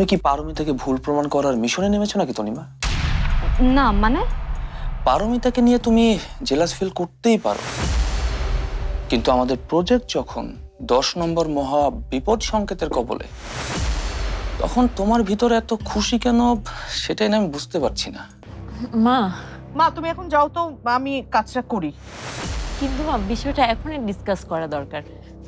তুমি কি পারমিতাকে ভুল প্রমাণ করার মিশনে নেমেছো নাকি তনিমা? না মানে? পারমিতাকে নিয়ে তুমি জেলাস ফিল করতেই পারো। কিন্তু আমাদের প্রজেক্ট যখন দশ নম্বর মহা বিপদ সংকেতের কবলে তখন তোমার ভিতরে এত খুশি কেন সেটাই না আমি বুঝতে পারছি না। মা। মা তুমি এখন যাও তো আমি কাজটা করি। কিন্তু মা বিষয়টা এখনই ডিসকাস করা দরকার।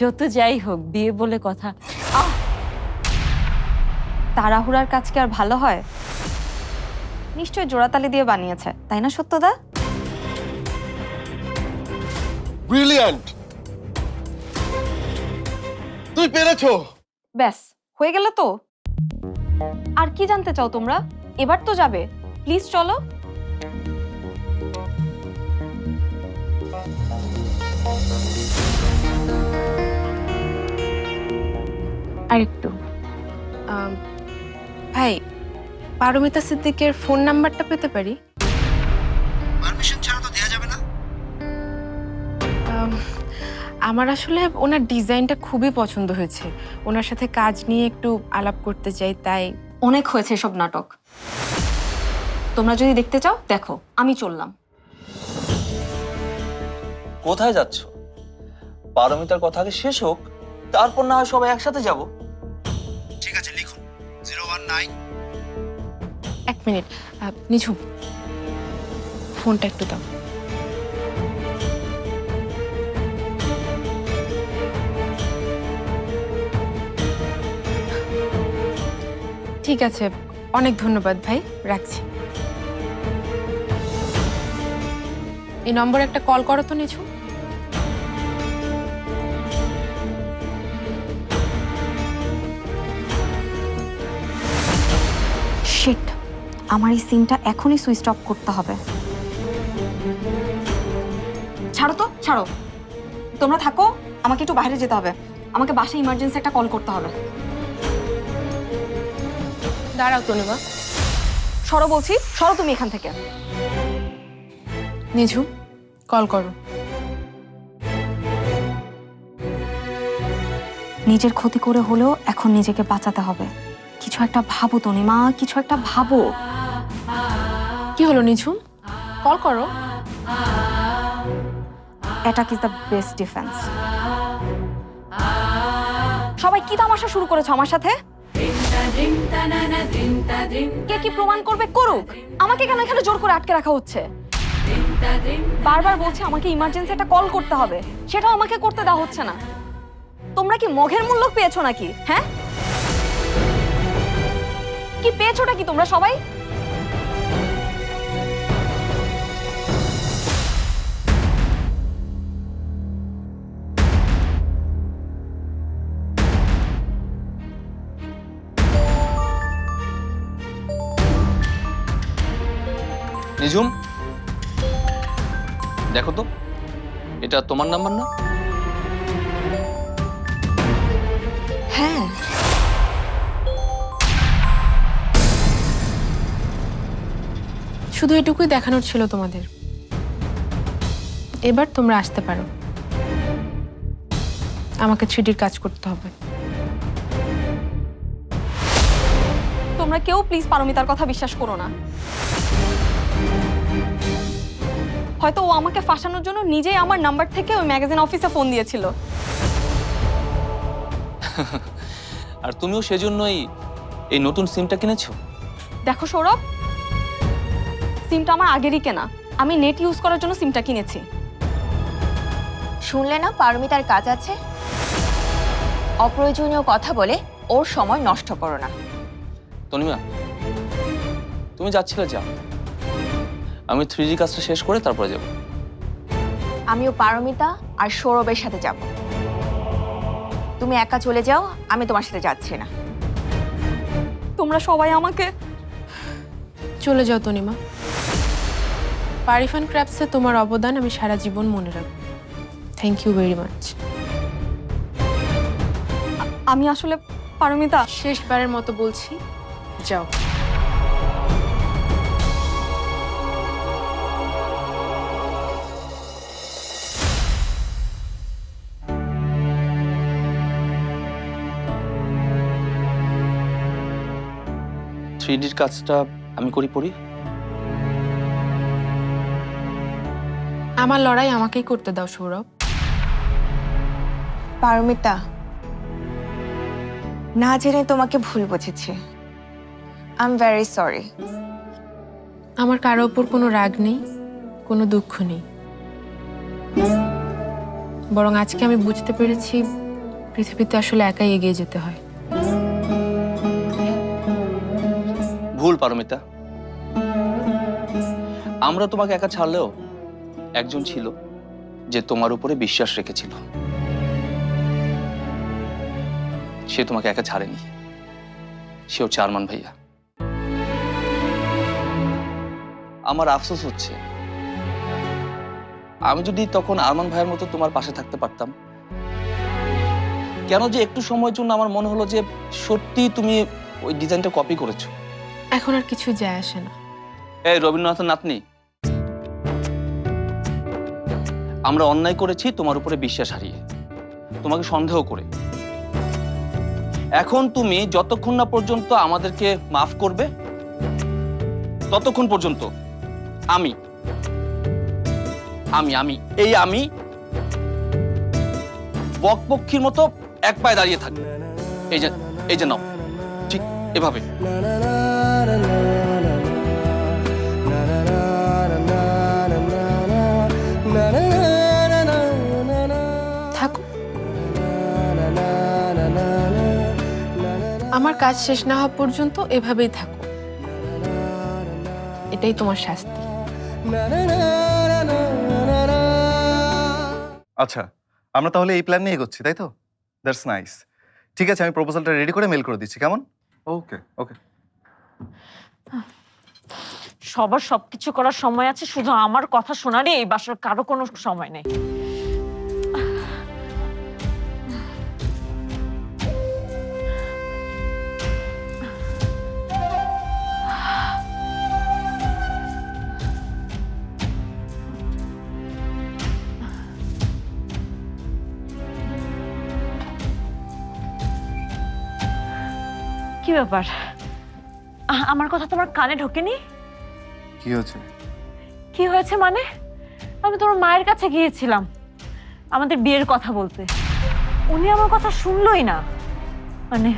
যত যাই হোক বিয়ে বলে কথা। তাড়াহুড়ার কাজ কি আর ভালো হয়? নিশ্চয় জোড়াতালি দিয়ে বানিয়েছে তাই না সত্যদা? ব্রিলিয়ান্ট তুই পেরেছ? ব্যাস হয়ে গেল তো? আর কি জানতে চাও তোমরা? এবার তো যাবে। প্লিজ চলো। আরেকটু। আম, ভাই পারমিতা সিদ্দিকের ফোন নাম্বারটা পেতে পারি? পারমিশন ছাড়া তো দেয়া যাবে না। আমার আসলে ওনার ডিজাইনটা খুবই পছন্দ হয়েছে। ওনার সাথে কাজ নিয়ে একটু আলাপ করতে চাই তাই অনেক হয়েছে সব নাটক। তোমরা যদি দেখতে চাও দেখো আমি চললাম। কোথায় যাচ্ছ? পারমিতার কথা আগে শেষ হোক তারপর না হয় সবাই একসাথে যাব। ঠিক আছে এক মিনিট আহ, নিঝু ফোনটা একটু দাও। ঠিক আছে অনেক ধন্যবাদ ভাই রাখছি। এই নম্বরে একটা কল করো তো নিঝু আমার এই সিমটা এখনই সুইচ অফ করতে হবে। ছাড়ো তো ছাড়ো। তোমরা থাকো আমাকে একটু বাইরে যেতে হবে। আমাকে বাসায় ইমার্জেন্সি একটা কল করতে হবে। দাঁড়াও তনুবা সরো বলছি সরো তুমি এখান থেকে। নিঝু কল করো। নিজের ক্ষতি করে হলেও এখন নিজেকে বাঁচাতে হবে। কিছু একটা ভাবো তনিমা কিছু একটা ভাবো। কি হলো নিঝু কল করো। Attack is the best defence সবাই কি তামাশা শুরু করেছ আমার সাথে? কে কি প্রমাণ করবে? করুক। আমাকে কেন এখানে জোর করে আটকে রাখা হচ্ছে? বারবার বলছে আমাকে ইমার্জেন্সি একটা কল করতে হবে। সেটাও আমাকে করতে দেওয়া হচ্ছে না। তোমরা কি মঘের মূল্য পেয়েছ নাকি? হ্যাঁ? কি পেয়েছোটা কি তোমরা সবাই? নিজুম দেখো তো এটা তোমার নাম্বার না? হ্যাঁ। শুধু এটুকুই দেখানোর ছিল তোমাদের। এবার তোমরা আসতে পারো। আমাকে থ্রিডির কাজ করতে হবে। তোমরা কেউ প্লিজ পারমিতার কথা বিশ্বাস করো না। হয়তো ও আমাকে ফাঁসানোর জন্য নিজেই আমার নাম্বার থেকে ওই ম্যাগাজিন অফিসে ফোন দিয়েছিল। আর তুমিও সেজন্যই এই নতুন সিমটা কিনেছো? দেখো সৌরভ সিমটা আমার আগেরই কেনা। আমি নেট ইউজ করার জন্য সিমটা কিনেছি। শুনলে না পারমিতার কাজ আছে? অপ্রয়োজনীয় কথা বলে ওর সময় নষ্ট করো না। তনিমা তুমি যাচ্ছিলে যাও আমি থ্রি জি কাজটা শেষ করে তারপরে যাব। আমিও পারমিতা আর সৌরভের সাথে যাব। তুমি একা চলে যাও আমি তোমার সাথে যাচ্ছি না। তোমরা সবাই আমাকে চলে যাও তনিমা। পারিফান ক্র্যাপসে তোমার অবদান আমি সারা জীবন মনে রাখব। থ্যাংক ইউ ভেরি মাচ আমি আসলে পারমিতা শেষবারের মতো বলছি যাও। থ্রি ডির কাজটা আমি করি পড়ি। আমার লড়াই আমাকেই করতে দাও সৌরভ। পারমিতা না জেনে তোমাকে ভুল বুঝেছি। আই এম ভেরি সরি আমার কারও ওপর কোনো রাগ নেই কোনো দুঃখ নেই। বরং আজকে আমি বুঝতে পেরেছি পৃথিবীতে আসলে একাই এগিয়ে যেতে হয়। ভুল পারমিতা। আমরা তোমাকে একা ছাড়লেও একজন ছিল যে তোমার উপরে বিশ্বাস রেখেছিল। সে তোমাকে একা ছাড়েনি। সেও চারমান ভাইয়া। আমার আফসোস হচ্ছে, আমি যদি তখন আরমান ভাইয়ের মতো তোমার পাশে থাকতে পারতাম, কেন যে একটু সময়ের জন্য আমার মনে হলো যে সত্যি তুমি ওই ডিজাইনটা কপি করেছ। এখন আর কিছু যায় আসে না। এই রবীন্দ্রনাথের নাতনি। আমরা অন্যায় করেছি, তোমার উপরে বিশ্বাস হারিয়ে। তোমাকে সন্দেহ করে। এখন তুমি যতক্ষণ না পর্যন্ত আমাদেরকে মাফ করবে, ততক্ষণ পর্যন্ত আমি আমি আমি, এই আমি বকপক্ষীর মতো এক পায়ে দাঁড়িয়ে থাকবে। এই যে এই যে নাও, ঠিক এভাবে। আমার কাজ শেষ না হওয়া পর্যন্ত এভাবেই থাকো। এটাই তোমার শাস্তি। আচ্ছা আমরা তাহলে এই প্ল্যান নিয়ে এগোচ্ছি, তাই তো? দ্যাটস নাইস ঠিক আছে, আমি প্রপোজালটা রেডি করে মেল করে দিচ্ছি, কেমন? ওকে ওকে সবার সবকিছু করার সময় আছে, শুধু আমার কথা শোনারই এই বাসার কারও কোনো সময় নেই। কি ব্যাপার? আ- আমার কথা তোমার কানে ঢোকেনি? কি হয়েছে? কি হয়েছে মানে? আমি তোমার মায়ের কাছে গিয়েছিলাম আমাদের বিয়ের কথা বলতে। উনি আমার কথা শুনলই না। মানে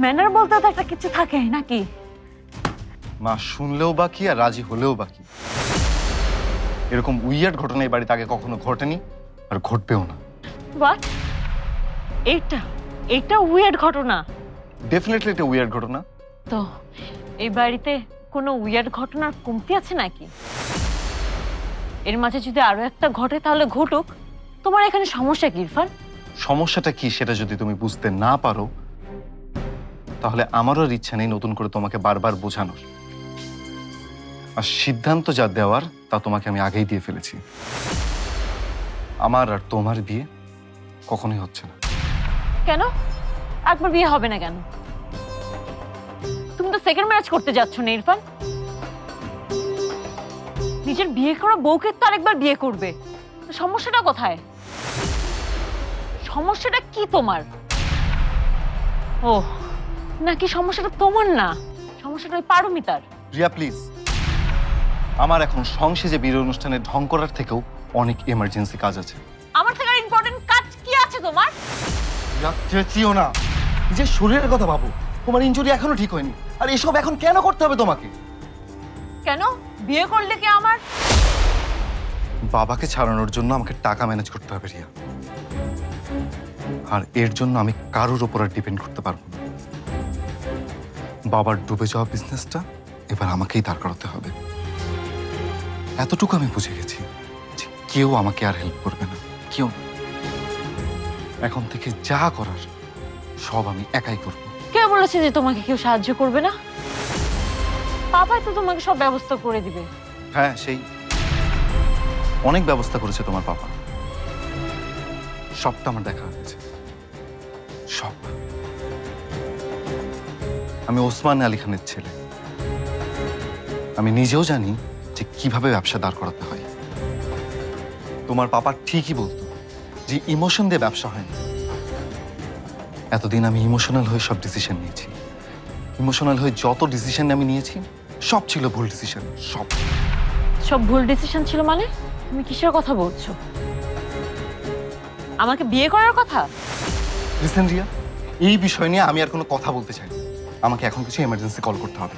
ম্যানার বলতে তো একটা কিছু থাকে নাকি? মা শুনলেও বাকি আর রাজি হলেও বাকি এরকম উইয়ার্ড ঘটনা এই বাড়িতে আগে কখনো ঘটেনি আর ঘটবেও না। বাট এইটা এইটা উইয়ার্ড ঘটনা। ডেফিনেটলি এটা উইয়ার্ড ঘটনা। তো এই বাড়িতে কোনো উইয়ার্ড ঘটনার কমতি আছে নাকি? এর মাঝে যদি আরও একটা ঘটে তাহলে ঘটুক। তোমার এখানে সমস্যা কি ইরফান? সমস্যাটা কি সেটা যদি তুমি বুঝতে না পারো তাহলে আমারও আর ইচ্ছা নেই নতুন করে তোমাকে বারবার বোঝানোর। আর সিদ্ধান্ত যা দেওয়ার তা তোমাকে আমি আগেই দিয়ে ফেলেছি। আমার আর তোমার বিয়ে কখনোই হচ্ছে না। কেন? একবার বিয়ে হবে না কেন? তো সেকেন্ড ম্যারেজ করতে যাচ্ছ না ইরফান। নিজের বিয়ে করা বউকে তো আরেকবার বিয়ে করবে। সমস্যাটা কোথায়? সমস্যাটা কি তোমার? ও নাকি সমস্যাটা তোমার না? সমস্যাটা ওই পারমিতার। রিয়া প্লিজ আমার এখন সংসেজে বিয়ের অনুষ্ঠানে ঢং করার থেকেও অনেক এমার্জেন্সি কাজ আছে। আমার থেকে ইম্পর্টেন্ট কাজ কি আছে তোমার? চেঁচিও না। যে শরীরের কথা ভাবো। তোমার ইনজুরি এখনও ঠিক হয়নি। আর এসব এখন কেন করতে হবে তোমাকে? কেন? বিয়ে করলে কি আমার? বাবাকে ছাড়ানোর জন্য আমাকে টাকা ম্যানেজ করতে হবে রিয়া। আর এর জন্য আমি কারোর উপর আর ডিপেন্ড করতে পারব না। বাবার ডুবে যাওয়া বিজনেসটা এবার আমাকেই দাঁড় করাতে হবে। এতটুকু আমি বুঝে গেছি যে কেউ আমাকে আর হেল্প করবে না কেউ এখন থেকে যা করার সব আমি একাই করব। বলেছে যে তোমাকে কেউ সাহায্য করবে না? পাপাই তো তোমাকে সব ব্যবস্থা করে দিবে। হ্যাঁ সেই অনেক ব্যবস্থা করেছে তোমার বাবা সবটা আমার দেখা হয়েছে। সব। আমি ওসমান আলী খানের ছেলে। আমি নিজেও জানি যে কীভাবে ব্যবসা দাঁড় করাতে হয়। তোমার পাপা ঠিকই বলতো যে ইমোশন দিয়ে ব্যবসা হয় না। এতদিন আমি ইমোশনাল হয়ে সব ডিসিশন নিয়েছি। ইমোশনাল হয়ে যত ডিসিশন আমি নিয়েছি সব ছিল ভুল ডিসিশন সব। সব ভুল ডিসিশন ছিল মানে? তুমি কিসের কথা বলছো? আমাকে বিয়ে করার কথা? লিসেন রিয়া এই বিষয় নিয়ে আমি আর কোনো কথা বলতে চাই না। আমাকে এখন কিছু এমার্জেন্সি কল করতে হবে।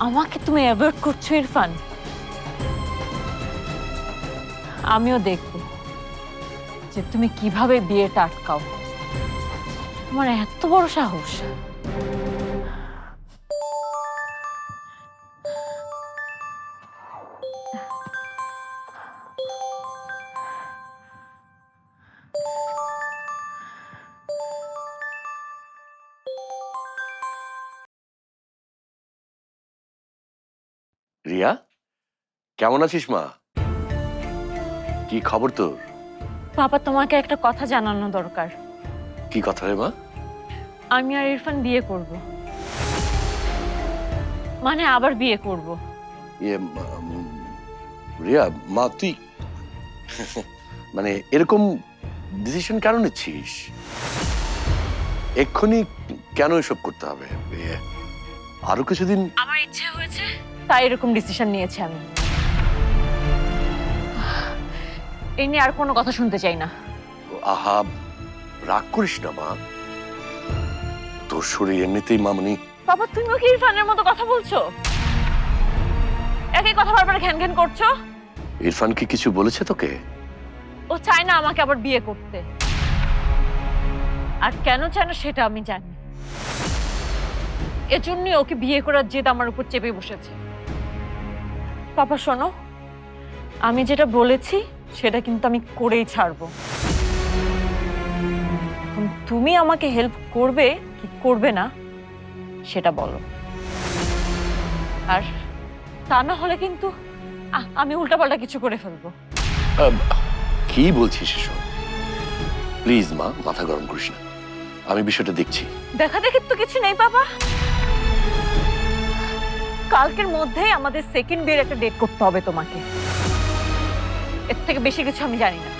আমাকে তুমি অ্যাভয়েড করছ ইরফান আমিও দেখব যে তুমি কীভাবে বিয়েটা আটকাও তোমার এত বড় সাহস রিয়া কেমন আছিস মা? কি খবর তোর? বাবা তোমাকে একটা কথা জানানো দরকার। কি কথা রে মা? আমি আর ইরফান বিয়ে করব। মানে আবার বিয়ে করব। ইয়ে রিয়া মা তুই মানে এরকম ডিসিশন কেন নিচ্ছিস? এক্ষুনি কেন এসব করতে হবে? ইয়ে, আরও কিছুদিন আমার ইচ্ছে হয়েছে তাই এরকম ডিসিশন নিয়েছি আমি। এই নিয়ে আর কোনো কথা শুনতে চাই না। আহা রাগ করিস না মা। তোর শরীর এমনিতেই মামনি। বাবা তুমিও কি ইরফানের মতো কথা বলছো? একই কথা বারবার ঘ্যান ঘ্যান করছ? ইরফান কি কিছু বলেছে তোকে? ও চায় না আমাকে আবার বিয়ে করতে। আর কেন চায় না সেটা আমি জানি। এজন্যই ওকে বিয়ে করার জেদ আমার উপর চেপে বসেছে। পাপা শোনো। আমি যেটা বলেছি সেটা কিন্তু আমি করেই ছাড়বো। তুমি আমাকে হেল্প করবে কি করবে না সেটা বলো। আর তা না হলে কিন্তু আমি উল্টাপাল্টা কিছু করে ফেলব। কি বলছিস এসব? প্লিজ মা মাথা গরম করিস না। আমি বিষয়টা দেখছি। দেখা দেখি তো কিছু নেই বাবা কালকের মধ্যেই আমাদের সেকেন্ড বিয়ের একটা ডেট করতে হবে তোমাকে। এর থেকে বেশি কিছু আমি জানি না।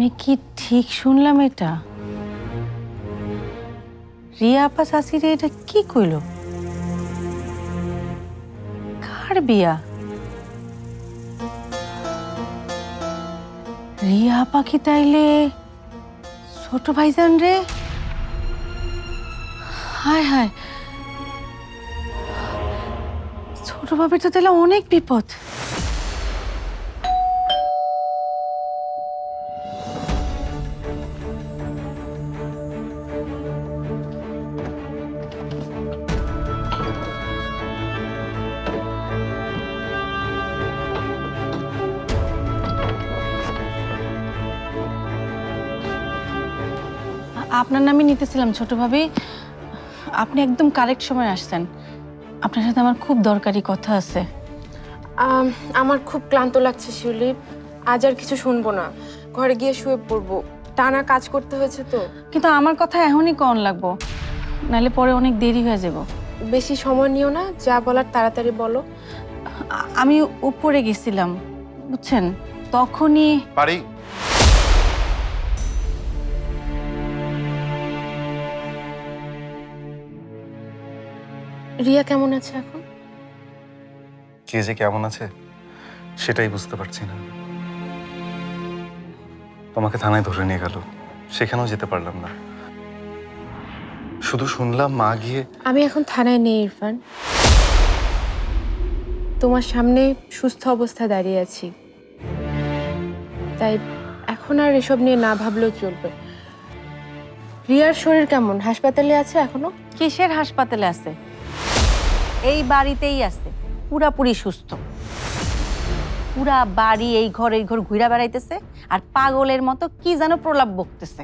আমি কি ঠিক শুনলাম এটা? রিয়া আপা শাশিরে এটা কি কইল? কার বিয়া? রিয়া কি তাইলে ছোট ভাইজান রে? হায় হায়। ছোট বাবের তো তাহলে অনেক বিপদ। নামে ছোট ভাবি আপনি একদম কারেক্ট সময় আসছেন। আপনার সাথে আমার খুব দরকারি কথা আছে। আম, আমার খুব ক্লান্ত লাগছে শিউলি। আজ আর কিছু শুনব না। ঘরে গিয়ে শুয়ে পড়ব। টানা কাজ করতে হয়েছে তো। কিন্তু আমার কথা এখনই কন লাগবো। নাহলে পরে অনেক দেরি হয়ে যাব। বেশি সময় নিও না যা বলার তাড়াতাড়ি বলো। আ- আমি উপরে গেছিলাম বুঝছেন? তখনই পারি? রিয়া কেমন আছে এখন? কে যে কেমন আছে সেটাই বুঝতে পারছি না। তোমাকে থানায় ধরে নিয়ে গেল সেখানেও যেতে পারলাম না। শুধু শুনলাম মা গিয়ে আমি এখন থানায় নেই ইরফান। তোমার সামনে সুস্থ অবস্থায় দাঁড়িয়ে আছি। তাই এখন আর এসব নিয়ে না ভাবলেও চলবে। রিয়ার শরীর কেমন? হাসপাতালে আছে এখনও? কিসের হাসপাতালে আছে? এই বাড়িতেই আছে। পুরাপুরি সুস্থ। পুরা বাড়ি এই ঘর এই ঘর ঘুরা বেড়াইতেছে আর পাগলের মতো কি যেন প্রলাপ বকতেছে।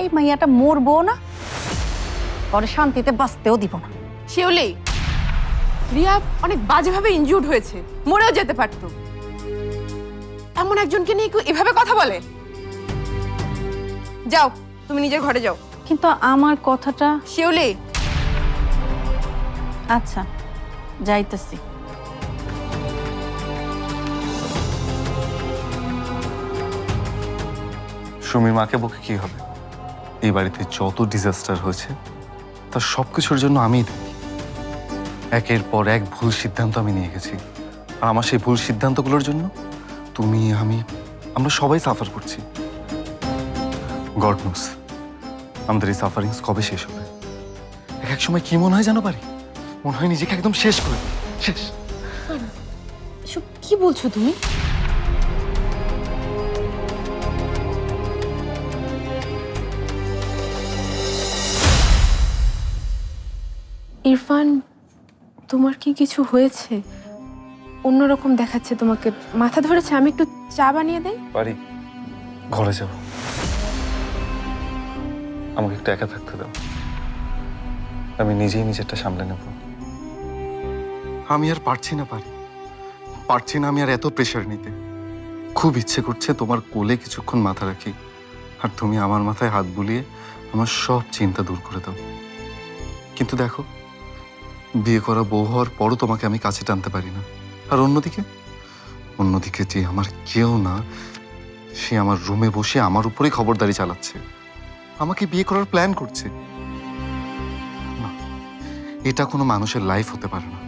এই মাইয়াটা মরবো না পরে শান্তিতে বাঁচতেও দিব না। শিউলি রিয়া অনেক বাজেভাবে ইনজুর্ড হয়েছে মরেও যেতে পারতো। এমন একজনকে নিয়ে কেউ এভাবে কথা বলে? যাও তুমি নিজের ঘরে যাও। কিন্তু আমার কথাটা শিউলি আচ্ছা যাইতেছি। সুমির মাকে বকে কি হবে? এই বাড়িতে যত ডিজাস্টার হয়েছে, তার সব কিছুর জন্য দায়ী। একের পর এক ভুল সিদ্ধান্ত আমি নিয়ে গেছি। আর আমার সেই ভুল সিদ্ধান্তগুলোর জন্য তুমি, আমি, আমরা সবাই সাফার করছি। গড নোস আমাদের এই সাফারিংস কবে শেষ হবে? এক এক সময় কি মনে হয় জানো পারি? মনে হয় নিজেকে একদম শেষ করে শেষ। এসব কি বলছো তুমি? ইরফান তোমার কি কিছু হয়েছে? অন্যরকম দেখাচ্ছে তোমাকে। মাথা ধরেছে আমি একটু চা বানিয়ে দেই? পারি। ঘরে যাব আমাকে একটু একা থাকতে দাও। আমি নিজেই নিজেরটা সামলে নেব। আমি আর পারছি না, পারি। পারছি না আমি আর এত প্রেশার নিতে। খুব ইচ্ছে করছে তোমার কোলে কিছুক্ষণ মাথা রাখি। আর তুমি আমার মাথায় হাত বুলিয়ে আমার সব চিন্তা দূর করে দাও। কিন্তু দেখো, বিয়ে করা বউ হওয়ার পরও তোমাকে আমি কাছে টানতে পারি না। আর অন্যদিকে অন্যদিকে যে আমার কেউ না, সে আমার রুমে বসে আমার উপরেই খবরদারি চালাচ্ছে। আমাকে বিয়ে করার প্ল্যান করছে। না, এটা কোনো মানুষের লাইফ হতে পারে না।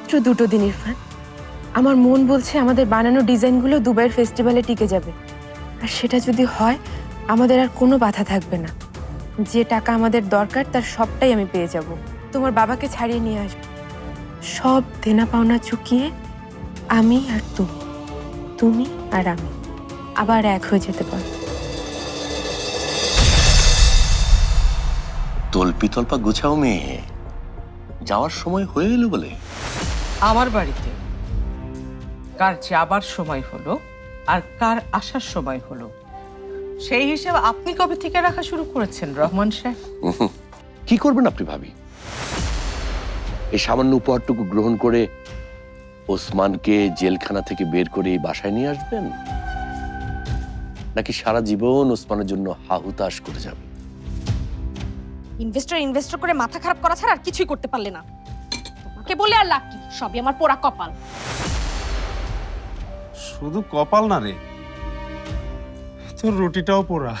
মাত্র দুটো দিন ইরফান আমার মন বলছে আমাদের বানানো ডিজাইনগুলো দুবাইয়ের ফেস্টিভ্যালে টিকে যাবে। আর সেটা যদি হয়, আমাদের আর কোনো বাধা থাকবে না। যে টাকা আমাদের দরকার, তার সবটাই আমি পেয়ে যাব। তোমার বাবাকে ছাড়িয়ে নিয়ে আসব। সব দেনা পাওনা চুকিয়ে আমি আর তুমি তুমি আর আমি আবার এক হয়ে যেতে পারো তল্পি তল্পা গুছাও মেয়ে। যাওয়ার সময় হয়ে গেল বলে। আমার বাড়িতে। কার যাবার সময় হলো আর কার আসার সময় হলো। সেই হিসেবে আপনি কবে থেকে রাখা শুরু করেছেন রহমান সাহেব। কি করবেন আপনি ভাবি? এই সামান্য উপহারটুকু গ্রহণ করে ওসমানকে জেলখানা থেকে বের করে এই বাসায় নিয়ে আসবেন? নাকি সারা জীবন ওসমানের জন্য হাহুতাশ করে যাবে? ইনভেস্টর ইনভেস্টর করে মাথা খারাপ করা ছাড়া আর কিছুই করতে পারলে না। তোমাকে বলে আর লাভ কি? সবই আমার পোড়া কপাল। শুধু কপাল না রে, তোর রুটিটাও পোড়া।